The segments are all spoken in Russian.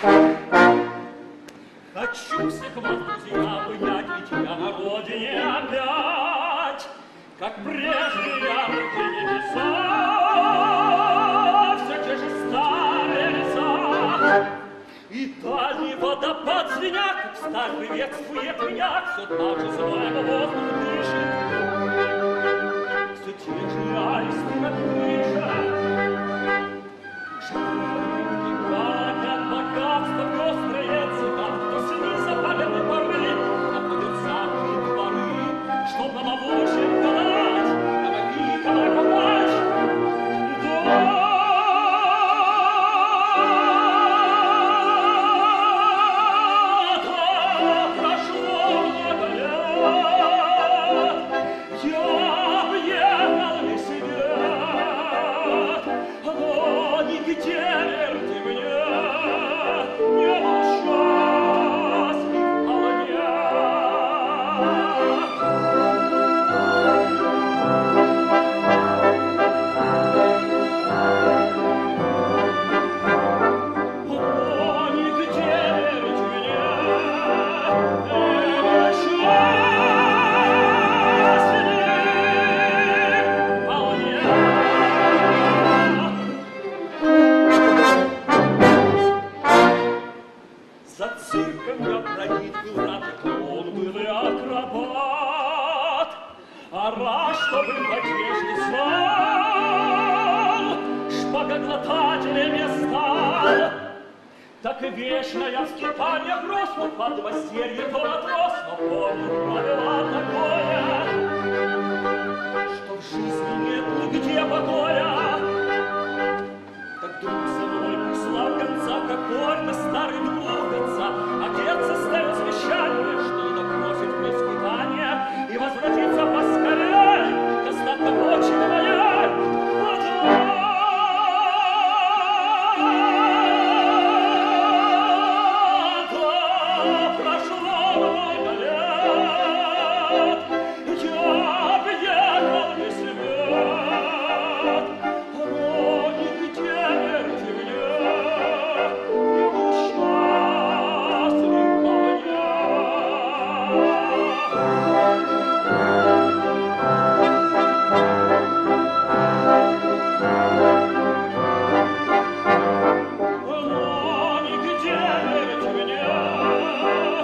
Хочу всех вас, друзья, обнять, ведь я на родине опять, как прежде яркие небеса, все те же старые леса. И дальний водопад звенят, как в сталь приветствует меня, все так же злой воздух дышит. Все те же аисты, как крыша, я цирком я был рад, он был и акробат. А раз, чтобы потешить знал, шпагоглотателем я стал. Так вечно я в скитаниях рос, но под мастерье то отрос, но помню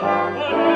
Música